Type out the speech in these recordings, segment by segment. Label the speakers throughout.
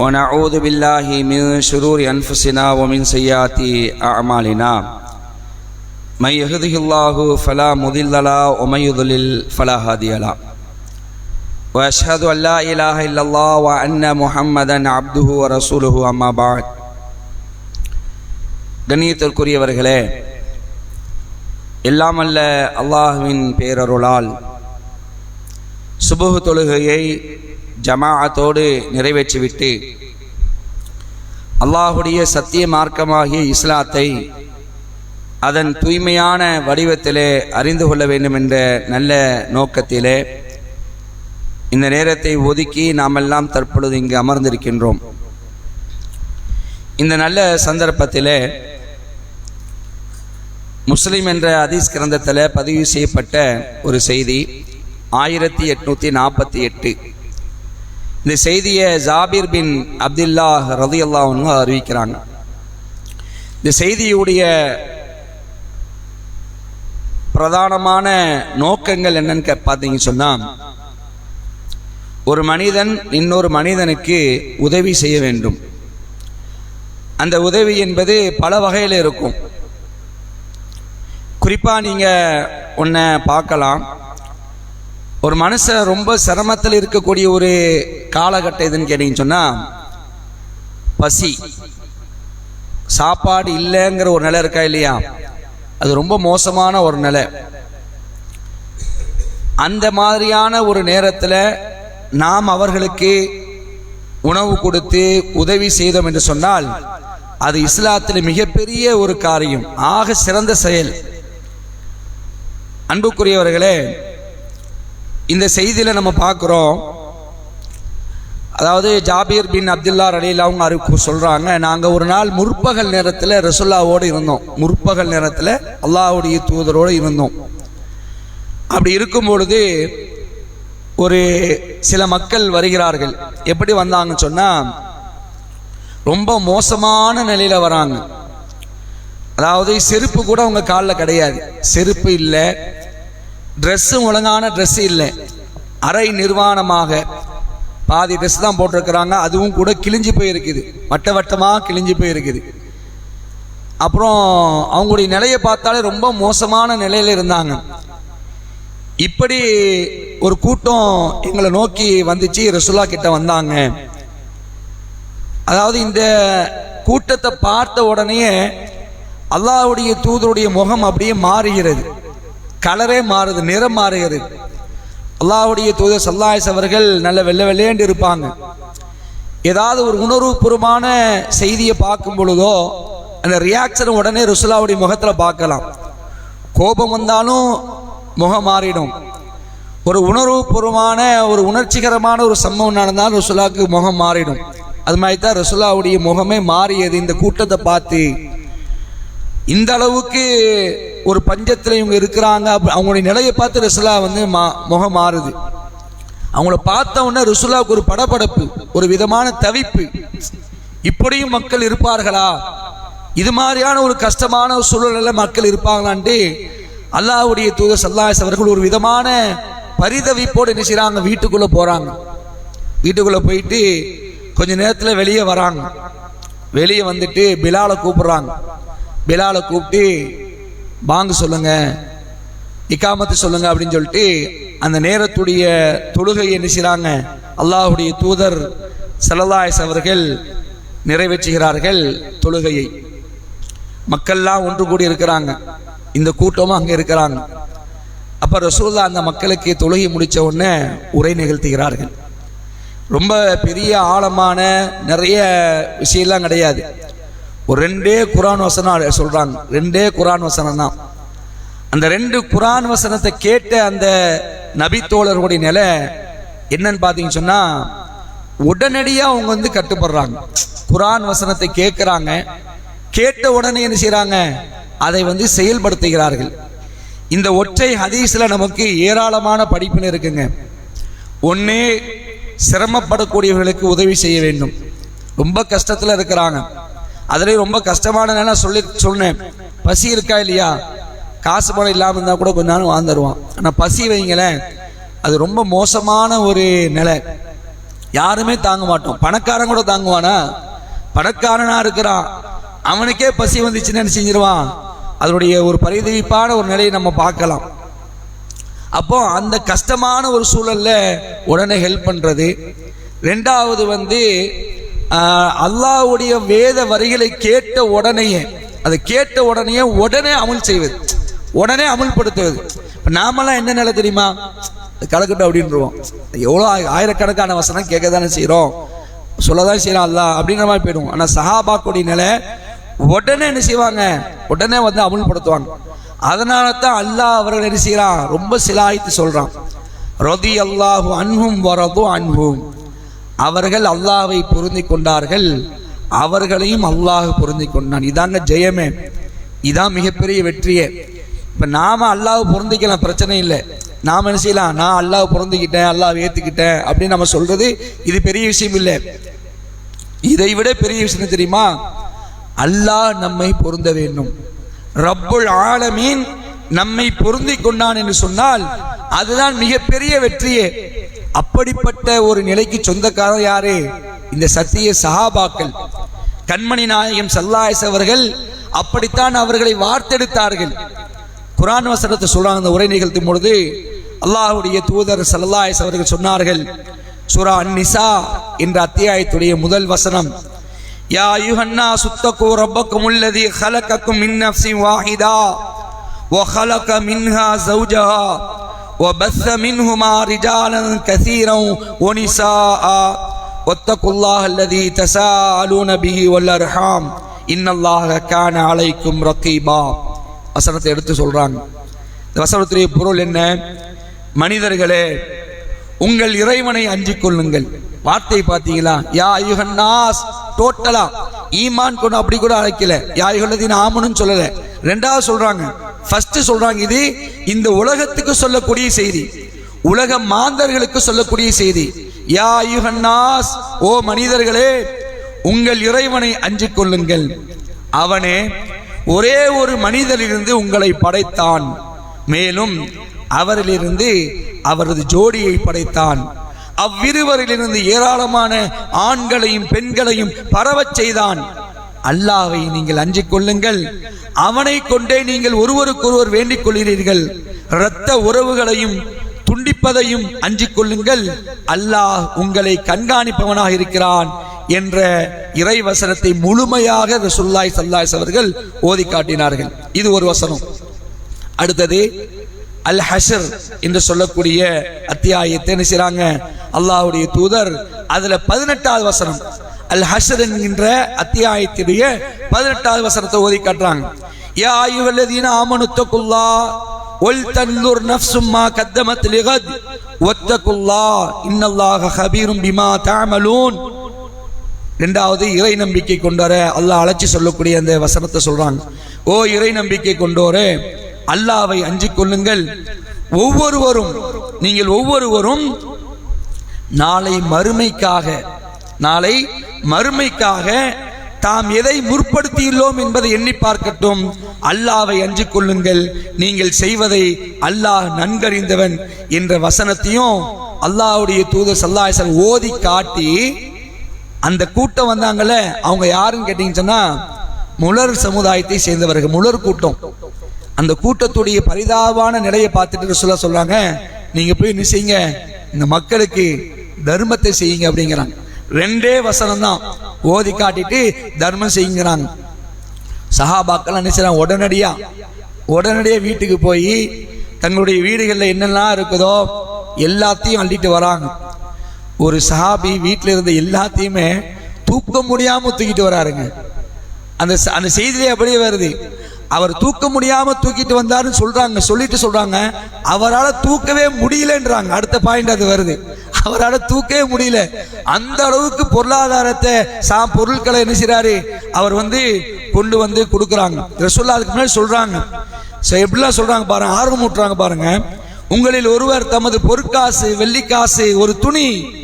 Speaker 1: ونعوذ بالله من شرور أنفسنا ومن سيئات أعمالنا من يهده الله فلا مضل له ومن يضلل فلا هادي له وأشهد أن لا إله إلا الله وأن محمدا عبده ورسوله أما بعد கண்ணியத்திற்குரியவர்களே எல்லாமல்ல அல்லாஹுவின் பேரருளால் சுபுகு தொழுகையை ஜமாஅத்தோடு நிறைவேற்றிவிட்டு அல்லாஹுடைய சத்திய மார்க்கமாகிய இஸ்லாத்தை அதன் தூய்மையான வடிவத்திலே அறிந்து கொள்ள வேண்டும் என்ற நல்ல நோக்கத்திலே இந்த நேரத்தை ஒதுக்கி நாமெல்லாம் தற்பொழுது இங்கு அமர்ந்திருக்கின்றோம். இந்த நல்ல சந்தர்ப்பத்திலே முஸ்லிம் என்ற அதீஸ் கிரந்தத்தில் பதிவு செய்யப்பட்ட ஒரு செய்தி ஆயிரத்தி எட்நூற்றி நாற்பத்தி எட்டு. இந்த செய்தியை ஜாபீர் பின் அப்துல்லா ரதி அல்லாஹ்னு அறிவிக்கிறாங்க. இந்த செய்தியுடைய பிரதானமான நோக்கங்கள் என்னன்னு கே- பார்த்தீங்க சொன்னால் ஒரு மனிதன் இன்னொரு மனிதனுக்கு உதவி செய்ய வேண்டும். அந்த உதவி என்பது பல வகையில் இருக்கும். குறிப்பாக நீங்கள் ஒன்றை பார்க்கலாம். ஒரு மனுஷன் ரொம்ப சிரமத்தில் இருக்கக்கூடிய ஒரு காலகட்டம் எதுன்னு கேட்டீங்கன்னு சொன்னால் பசி. சாப்பாடு இல்லைங்கிற ஒரு நிலை இருக்கா இல்லையா? அது ரொம்ப மோசமான ஒரு நிலை. அந்த மாதிரியான ஒரு நேரத்தில் நாம் அவர்களுக்கு உணவு கொடுத்து உதவி செய்தோம் என்று சொன்னால் அது இஸ்லாத்தில் மிகப்பெரிய ஒரு காரியம். ஆக சிறந்த செயல். அன்புக்குரியவர்களே இந்த செய்தியில் நம்ம பார்க்குறோம். அதாவது ஜாபீர் பின் அப்துல்லா ரலீல் அவங்க அறிவு சொல்கிறாங்க நாங்கள் ஒரு நாள் முற்பகல் நேரத்தில் ரசுல்லாவோடு இருந்தோம். முற்பகல் நேரத்தில் அல்லாவுடைய தூதரோடு இருந்தோம். அப்படி இருக்கும் பொழுது ஒரு சில மக்கள் வருகிறார்கள். எப்படி வந்தாங்கன்னு சொன்னால் ரொம்ப மோசமான நிலையில் வராங்க. அதாவது செருப்பு கூட அவங்க காலில் கிடையாது. செருப்பு இல்லை ட்ரெஸ்ஸும் ஒழுங்கான ட்ரெஸ் இல்லை. அரை நிர்வாணமாக பாதி ட்ரெஸ் தான் போட்டிருக்கிறாங்க. அதுவும் கூட கிழிஞ்சு போயிருக்குது. வட்ட வட்டமாக கிழிஞ்சு போயிருக்குது. அப்புறம் அவங்களுடைய நிலையை பார்த்தாலே ரொம்ப மோசமான நிலையில் இருந்தாங்க. இப்படி ஒரு கூட்டம் எங்களை நோக்கி வந்துச்சு. ரசுல்லா கிட்ட வந்தாங்க. அதாவது இந்த கூட்டத்தை பார்த்த உடனே அல்லாவுடைய தூதருடைய முகம் அப்படியே மாறுகிறது. கலரே மாறுது நிறம் மாறுகிறது அல்லாஹுடைய தூதர் சல்லாயஸ் அவர்கள் நல்ல வெள்ளை வெள்ளையண்டு இருப்பாங்க. ஏதாவது ஒரு உணர்வுபூர்வமான செய்தியை பார்க்கும் பொழுதோ அந்த ரியாக்ஷன் உடனே ருசுலாவுடைய முகத்தில் பார்க்கலாம். கோபம் வந்தாலும் முகம் மாறிடும். ஒரு உணர்வுபூர்வமான ஒரு உணர்ச்சிகரமான ஒரு சம்பவம் நடந்தாலும் ரசுலாவுக்கு முகம் மாறிடும். அது மாதிரி தான் ரசுலாவுடைய முகமே மாறியது. இந்த கூட்டத்தை பார்த்து இந்த அளவுக்கு ஒரு பஞ்சத்தில் இவங்க இருக்கிறாங்க. அவங்களுடைய நிலையை பார்த்து ரிசுலா வந்து மா முகம் மாறுது. அவங்கள பார்த்த உடனே ஒரு படபடப்பு ஒரு விதமான தவிப்பு. இப்படியும் மக்கள் இருப்பார்களா? இது மாதிரியான ஒரு கஷ்டமான ஒரு சூழலில் மக்கள் இருப்பாங்களான்ட்டு அல்லாஹ்வுடைய தூதர் சல்லாஸ் அவர்கள் ஒரு விதமான பரிதவிப்போடு என்ன செய்கிறாங்க வீட்டுக்குள்ளே போகிறாங்க வீட்டுக்குள்ளே போயிட்டு கொஞ்ச நேரத்தில் வெளியே வராங்க. வெளியே வந்துட்டு பிலாலை கூப்பிட்றாங்க. பிலாலை கூப்பிட்டு வாங்க சொல்லுங்க. இக்காமத்து சொல்லுங்க அப்படின்னு சொல்லிட்டு அந்த நேரத்துடைய தொழுகை என்ன செய்கிறாங்க அல்லாஹுடைய தூதர் சல்லல்லாஹ் அவர்கள் நிறைவேற்றுகிறார்கள் தொழுகையை. மக்கள்லாம் ஒன்று கூடி இருக்கிறாங்க. இந்த கூட்டமும் அங்கே இருக்கிறாங்க. அப்போ ரசூல்லா அந்த மக்களுக்கு தொழுகை முடித்த உடனே உரை நிகழ்த்துகிறார்கள். ரொம்ப பெரிய ஆழமான நிறைய விஷயம்லாம் கிடையாது. ஒரு ரெண்டே குரான் வசனம் சொல்றாங்க. ரெண்டே குரான் வசனம் தான் அந்த ரெண்டு குரான் வசனத்தை கேட்ட அந்த நபித்தோழர்களுடைய நிலை என்னன்னு பார்த்தீங்கன்னு சொன்னா உடனடியாக அவங்க வந்து கட்டுப்படுறாங்க. குரான் வசனத்தை கேட்குறாங்க. கேட்ட உடனே என்ன செய்கிறாங்க அதை வந்து செயல்படுத்துகிறார்கள். இந்த ஒற்றை ஹதீஸ்ல நமக்கு ஏராளமான படிப்புன்னு இருக்குங்க. ஒன்று சிரமப்படக்கூடியவர்களுக்கு உதவி செய்ய வேண்டும். ரொம்ப கஷ்டத்தில் இருக்கிறாங்க. அதுலேயும் ரொம்ப கஷ்டமான நிலை சொல்லி சொன்னேன். பசி இருக்கா இல்லையா? காசு பணம் இல்லாமல் இருந்தால் கூட கொஞ்ச நாள் வாழ்ந்துருவான் ஆனால் பசி வைங்களேன் அது ரொம்ப மோசமான ஒரு நிலை. யாருமே தாங்க மாட்டோம். பணக்காரன் கூட தாங்குவானா? பணக்காரனாக இருக்கிறான். அவனுக்கே பசி வந்துச்சுன்னு என்ன செஞ்சிருவான்? அதனுடைய ஒரு பரிதவிப்பான ஒரு நிலையை நம்ம பார்க்கலாம். அப்போ அந்த கஷ்டமான ஒரு சூழலில் உடனே ஹெல்ப் பண்ணுறது ரெண்டாவது வந்து அல்லாவுடைய அல்லாஹ்வுடைய வேத வரிகளை கேட்ட உடனேயே அதை கேட்ட உடனேயே உடனே அமல் செய்வது. உடனே அமல்படுத்துவது. இப்போ நாமெல்லாம் என்ன நிலை தெரியுமா? கலக்கட்டும் அப்படின்றோம் எவ்வளோ ஆயிரக்கணக்கான வசனம் கேட்க தானே செய்கிறோம் சொல்லதான் செய்யலாம் அல்லாஹ் அப்படின்ற மாதிரி போயிடுவோம். ஆனால் சஹாபாக்குடைய நிலை உடனே என்ன செய்வாங்க? உடனே வந்து அமுல்படுத்துவாங்க. அதனால தான் அல்லாஹ் அவர்கள் என்ன செய்கிறான் ரொம்ப சிலாய்த்து சொல்கிறான் ரதி அல்லாஹு அன்பும் வரதும் அன்பும் அவர்கள் அல்லாவை பொருந்தி கொண்டார்கள். அவர்களையும் அல்லாஹ் பொருந்தி கொண்டான். இதாங்க ஜெயமே. இதான் மிகப்பெரிய வெற்றியே. இப்போ நாம அல்லாஹ் பொருந்திக்கலாம் பிரச்சனை இல்லை. நாம் என்ன செய்யலாம்? நான் அல்லாஹ் பொருந்திக்கிட்டேன் அல்லாஹ் ஏற்றுக்கிட்டேன் அப்படின்னு நம்ம சொல்கிறது இது பெரிய விஷயம் இல்லை. இதை விட பெரிய விஷயம் தெரியுமா? அல்லாஹ் நம்மை பொருந்த வேண்டும். ரப்புல் ஆலமீன் நம்மை பொருந்தி கொண்டான் என்று சொன்னால் அதுதான் மிகப்பெரிய வெற்றியே. அப்படிப்பட்ட ஒரு நிலைக்கு சொந்தக்காரர் யாரு? இந்த சத்திய சஹாபாக்கள். கண்மணி நாயகம் சல்லாயஸ் அவர்கள் அப்படித்தான் அவர்களை வார்த்தெடுத்தார்கள். குரான் வசனத்தை சொல்றாங்க அந்த உரை நிகழ்த்தும் பொழுது அல்லாஹுடைய தூதர் சல்லாயஸ் அவர்கள் சொன்னார்கள் சுரா நிசா என்ற அத்தியாயத்துடைய முதல் வசனம் யா யுஹன்னா சுத்தக்கும் ரப்பக்கும் உள்ளதி ஹலக்கக்கும் மின் நஃப்ஸின் வாஹிதா வஹலக மின்ஹா ஜௌஜஹா وبث منهما رجالا كثيرا ونساء واتقوا الله الذي تساءلون به والارحام ان الله كان عليكم رقيبا வசனத்தை எடுத்து சொல்றாங்க இந்த வசனத்துடைய பொருள் என்ன மனிதர்களே உங்கள் இறைவனை அஞ்சிக் கொள்ளுங்கள் வார்த்தை பார்த்தீங்களா யா யுகன்னாஸ் டோட்டலா ஈமான் கொண்டு அப்படி கூட அழைக்கல யா யுகல்லதீன் ஆமனும் சொல்லல ரெண்டாவது சொல்றாங்க ஃபர்ஸ்ட் சொல்றாங்க இது இந்த உலகத்துக்கு சொல்லக்கூடிய செய்தி. உலக மாந்தர்களுக்கு சொல்லக்கூடிய செய்தி. யா யுகன்னாஸ் ஓ மனிதர்களே உங்கள் இறைவனை அஞ்சு கொள்ளுங்கள். அவனே ஒரே ஒரு மனிதரிலிருந்து உங்களை படைத்தான். மேலும் அவரிலிருந்து அவரது ஜோடியை படைத்தான். அவ்விருவரிலிருந்து ஏராளமான ஆண்களையும் பெண்களையும் பரவச் செய்தான். அல்லாவை நீங்கள் அஞ்சிக் கொள்ளுங்கள். அவனை கொண்டே நீங்கள் ஒருவருக்கொருவர் வேண்டிக் கொள்கிறீர்கள். இரத்த உறவுகளையும் துண்டிப்பதையும் அஞ்சிக் கொள்ளுங்கள். அல்லாஹ் உங்களை கண்காணிப்பவனாக இருக்கிறான் என்ற இறை வசனத்தை முழுமையாக ரசுல்லாய் சல்லாஸ் அவர்கள் ஓதி காட்டினார்கள். இது ஒரு வசனம். அடுத்தது அல் ஹஷர் என்று சொல்லக்கூடிய அத்தியாயத்தை என்ன செய்றாங்க? அல்லாஹ்வுடைய தூதர். அதுல பதினெட்டாவது வசனம். அல் ஹஷர் என்கின்ற அத்தியாயத்துடைய பதினெட்டாவது வசனத்தை ஓதி காட்டுறாங்க. யா அய்யுஹல்லதீன ஆமனு குல்லா ஒல் தன்லுர் நஃப்சும்மா கத்தமத் லிகத் வத்தகுல்லா இன்னல்லாஹ ஹபீரும் பிமா தாமலூன் ரெண்டாவது இறை நம்பிக்கை கொண்டோர அல்லாஹ் அழைச்சி சொல்லக்கூடிய அந்த வசனத்தை சொல்றாங்க. ஓ இறை நம்பிக்கை கொண்டோரே அல்லாவை அஞ்சு கொள்ளுங்கள். ஒவ்வொருவரும் நீங்கள் ஒவ்வொருவரும் நாளை மறுமைக்காக நாளை மறுமைக்காக தாம் எதை முற்படுத்தியுள்ளோம் என்பதை எண்ணி பார்க்கட்டும். அல்லாவை அஞ்சு கொள்ளுங்கள். நீங்கள் செய்வதை அல்லாஹ் நன்கறிந்தவன் என்ற வசனத்தையும் அல்லாஹ்வுடைய தூதர் சல்லாஹன் ஓதி காட்டி அந்த கூட்டம் வந்தாங்கல்ல அவங்க யாருன்னு கேட்டீங்கன்னு சொன்னா முலர் சமுதாயத்தை சேர்ந்தவர்கள் முலர் கூட்டம். அந்த கூட்டத்துடைய பரிதாபமான நிலையை பார்த்துட்டு சொல்ல சொல்றாங்க. நீங்க போய் என்ன செய்யுங்க? இந்த மக்களுக்கு தர்மத்தை செய்யுங்க அப்படிங்கிறாங்க. ரெண்டே வசனம் தான் ஓதி காட்டிட்டு தர்மம் செய்யுங்கிறாங்க. சஹாபாக்கள் என்ன செய்றாங்க? உடனடியா உடனடியாக வீட்டுக்கு போய் தங்களுடைய வீடுகளில் என்னெல்லாம் இருக்குதோ எல்லாத்தையும் அள்ளிட்டு வராங்க. ஒரு சஹாபி வீட்டில் இருந்த எல்லாத்தையுமே தூக்க முடியாமல் தூக்கிட்டு வராருங்க. அந்த அந்த செய்தியிலே அப்படியே வருது. அவர் தூக்க முடியாமல் தூக்கிட்டு வந்தாருன்னு சொல்றாங்க சொல்லிட்டு சொல்றாங்க. அவரால் தூக்கவே முடியலன்றாங்க. அடுத்த பாயிண்ட் அது வருது. அவரால் தூக்கவே முடியல. அந்த அளவுக்கு பொருளாதாரத்தை சா பொருட்களை என்ன செய்கிறாரு அவர் வந்து கொண்டு வந்து கொடுக்குறாங்க. ரசோல்லா அதுக்கு முன்னாடி சொல்கிறாங்க So, எப்படிலாம் சொல்கிறாங்க பாருங்க ஆர்வம் ஊட்டுறாங்க பாருங்க. உங்களில் ஒருவர் தமது பொற்காசு வெள்ளிக்காசு ஒரு துணி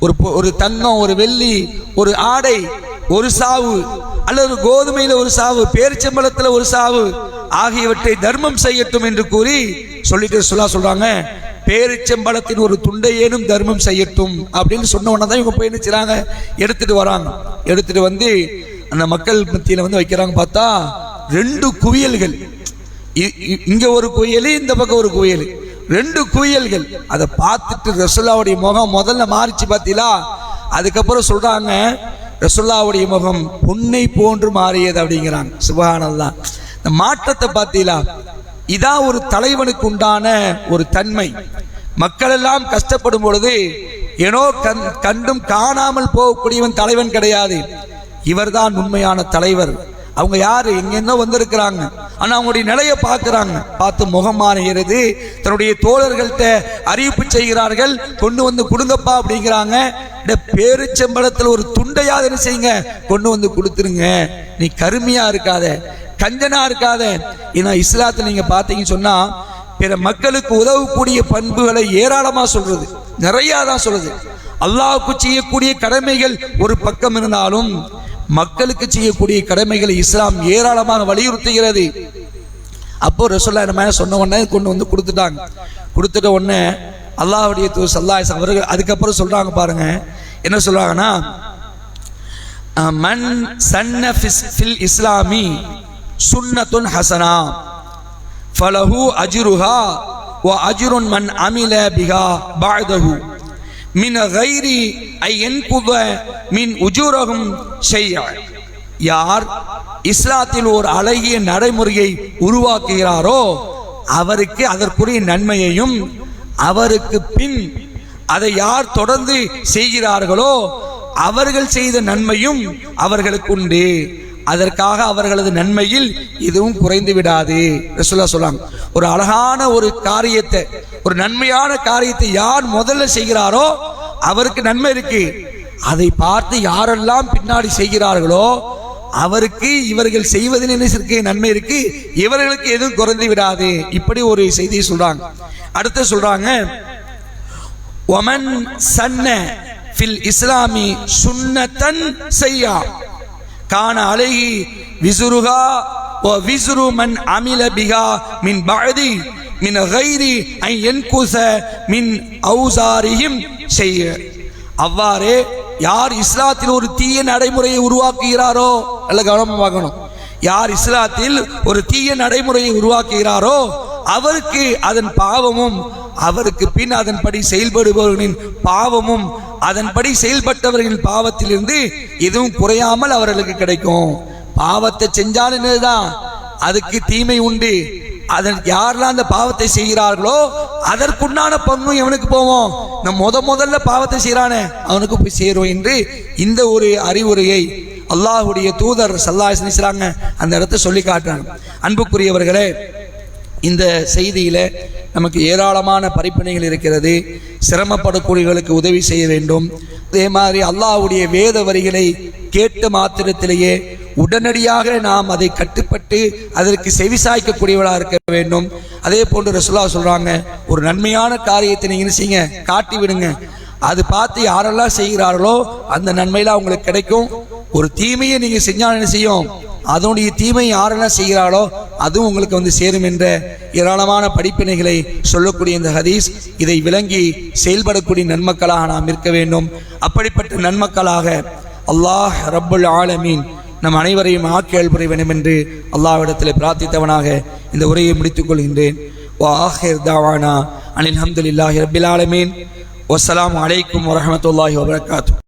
Speaker 1: ஒரு பொ- ஒரு தங்கம் ஒரு வெள்ளி ஒரு ஆடை ஒரு சாவு அல்லது கோதுமையில் ஒரு சாவு பேரிச்சம்பளத்தில் ஒரு சாவு ஆகியவற்றை தர்மம் செய்யட்டும் என்று கூறி சொல்லிட்டு சொல்லா சொல்றாங்க. பேரிச்சம்பளத்தின் ஒரு துண்டையேனும் தர்மம் செய்யட்டும் அப்படின்னு சொன்ன உடனே தான் இவங்க போய் நினைச்சாங்க எடுத்துட்டு வராங்க. எடுத்துட்டு வந்து அந்த மக்கள் மத்தியில வந்து வைக்கிறாங்க. பார்த்தா ரெண்டு குவியல்கள். இ- இ- இங்க ஒரு குவியல் இந்த பக்கம் ஒரு குவியல். ரெண்டு குவியல்கள். அதை பார்த்துட்டு ரசுல்லாவுடைய முகம் முதல்ல மாறிச்சு பார்த்தீங்களா? அதுக்கப்புறம் சொல்றாங்க ரசுல்லாவுடைய முகம் பொன்னை போன்று மாறியது அப்படிங்கிறாங்க. சுபஹானல்லாஹ் இந்த மாற்றத்தை பார்த்தீங்களா? இதான் ஒரு தலைவனுக்கு உண்டான ஒரு தன்மை. மக்கள் எல்லாம் கஷ்டப்படும் பொழுது ஏனோ கண் கண்டும் காணாமல் போகக்கூடியவன் தலைவன் கிடையாது. இவர்தான் உண்மையான தலைவர். அவங்க யாரு? எங்கென்னோ வந்திருக்கிறாங்க. ஆனா அவங்களுடைய நிலையை பார்க்கிறாங்க. பார்த்து முகம் மாறுகிறது. தன்னுடைய தோழர்கள்ட்ட அறிவிப்பு செய்கிறார்கள். கொண்டு வந்து கொடுங்கப்பா அப்படிங்கிறாங்க. இந்த பேரிச்சம்பளத்தில் ஒரு துண்டையாவது என்ன செய்யுங்க? கொண்டு வந்து கொடுத்துருங்க. நீ கருமையா இருக்காத. கஞ்சனா இருக்காத. ஏன்னா இஸ்லாத்தில் நீங்க பார்த்தீங்கன்னு சொன்னா பிற மக்களுக்கு உதவக்கூடிய பண்புகளை ஏராளமா சொல்றது. நிறைய தான் சொல்றது. அல்லாவுக்கு செய்யக்கூடிய கடமைகள் ஒரு பக்கம் இருந்தாலும் மக்களுக்கு செய்யக்கூடிய கடமைகளை இஸ்லாம் ஏராளமாக வலியுறுத்துகிறது. அப்போ ரசோல்லா என்ன சொன்ன உடனே கொண்டு வந்து கொடுத்துட்டாங்க. கொடுத்துட்ட உடனே அல்லாஹுடைய தூ சல்லாஸ் அவர்கள் அதுக்கப்புறம் சொல்றாங்க பாருங்க. என்ன சொல்றாங்கன்னா மன் சன்ன ஃபில் இஸ்லாமி சுன்னத்துன் ஹசனா. ஃபலஹு அஜிருஹா வ அஜிருன் மன் அமில பிகா பஅதஹு. மின் கைரி ஐ என் என்குத மின் உஜூரகும் செய்ய யார் இஸ்லாத்தில் ஒரு அழகிய நடைமுறையை உருவாக்குகிறாரோ அவருக்கு அதற்குரிய நன்மையையும் அவருக்கு பின் அதை யார் தொடர்ந்து செய்கிறார்களோ அவர்கள் செய்த நன்மையும் அவர்களுக்கு உண்டு. அதற்காக அவர்களது நன்மையில் இதுவும் குறைந்து விடாது. ரசூலுல்லாஹ் சொல்லாங்க ஒரு அழகான ஒரு காரியத்தை ஒரு நன்மையான காரியத்தை யார் முதல்ல செய்கிறாரோ அவருக்கு நன்மை இருக்கு. அதை பார்த்து யாரெல்லாம் பின்னாடி செய்கிறார்களோ அவருக்கு இவர்கள் செய்வதில் என்ன இருக்கு? நன்மை இருக்கு. இவர்களுக்கு எதுவும் குறைந்து விடாது. இப்படி ஒரு செய்தியை சொல்றாங்க. அடுத்து சொல்றாங்க ஒமன் சன்ன ஃபில் இஸ்லாமி சுன்னத்தன் செய்யா. கான அழகி விசுருகா ஓ விசுரு மன் அமில பிகா மின் பழதி மின் கைரி ஐ என்குச மின் ஔசாரிஹிம் செய்ய. அவ்வாறே யார் இஸ்லாத்தில் ஒரு தீய நடைமுறையை உருவாக்குகிறாரோ நல்ல கவனமாக பார்க்கணும். யார் இஸ்லாத்தில் ஒரு தீய நடைமுறையை உருவாக்குகிறாரோ அவருக்கு அதன் பாவமும் அவருக்கு பின் அதன்படி செயல்படுபவர்களின் பாவமும் அதன்படி செயல்பட்டவர்கள் பாவத்திலிருந்து எதுவும் குறையாமல் அவர்களுக்கு கிடைக்கும். பாவத்தை செஞ்சாலும் என்னதுதான்? அதுக்கு தீமை உண்டு. அதன் யாரெல்லாம் அந்த பாவத்தை செய்கிறார்களோ அதற்குண்டான பங்கும் எவனுக்கு போவோம்? நம்ம முத முதல்ல பாவத்தை செய்கிறானே அவனுக்கு போய் சேரும் என்று இந்த ஒரு அறிவுரையை அல்லாஹ்வுடைய தூதர் சல்லாஹ் செய்கிறாங்க அந்த இடத்த சொல்லி காட்டுறாங்க. அன்புக்குரியவர்களே இந்த செய்தியில் நமக்கு ஏராளமான பரிப்பனைகள் இருக்கிறது. சிரமப்படக்கூடியவர்களுக்கு உதவி செய்ய வேண்டும். அதே மாதிரி அல்லாஹ்வுடைய வேத வரிகளை கேட்ட மாத்திரத்திலேயே உடனடியாக நாம் அதை கட்டுப்பட்டு அதற்கு செவிசாய்க்கக்கூடியவளாக இருக்க வேண்டும். அதே போன்று ரசுல்லா சொல்கிறாங்க ஒரு நன்மையான காரியத்தை நீங்கள் செய்யுங்க? காட்டி விடுங்க. அது பார்த்து யாரெல்லாம் செய்கிறார்களோ அந்த நன்மையில் அவங்களுக்கு கிடைக்கும். ஒரு தீமையை நீங்கள் செஞ்சால் என்ன செய்யும்? அதனுடைய தீமை யாரெல்லாம் செய்கிறாளோ அதுவும் உங்களுக்கு வந்து சேரும் என்ற ஏராளமான படிப்பினைகளை சொல்லக்கூடிய இந்த ஹதீஸ் இதை விளங்கி செயல்படக்கூடிய நன்மக்களாக நாம் இருக்க வேண்டும். அப்படிப்பட்ட நன்மக்களாக அல்லாஹ் ரப்புல் ஆலமீன் நம் அனைவரையும் ஆக்கியல் புரிய வேண்டும் என்று அல்லாஹ்விடத்தில் பிரார்த்தித்தவனாக இந்த உரையை முடித்துக் கொள்கின்றேன். வாஹிர் தாவானா அனில் அஹமதுல்லாஹி ரபில் ஆலமீன். வசலாம் அலைக்கும் வரமத்துல்லாஹி வபரகாத்து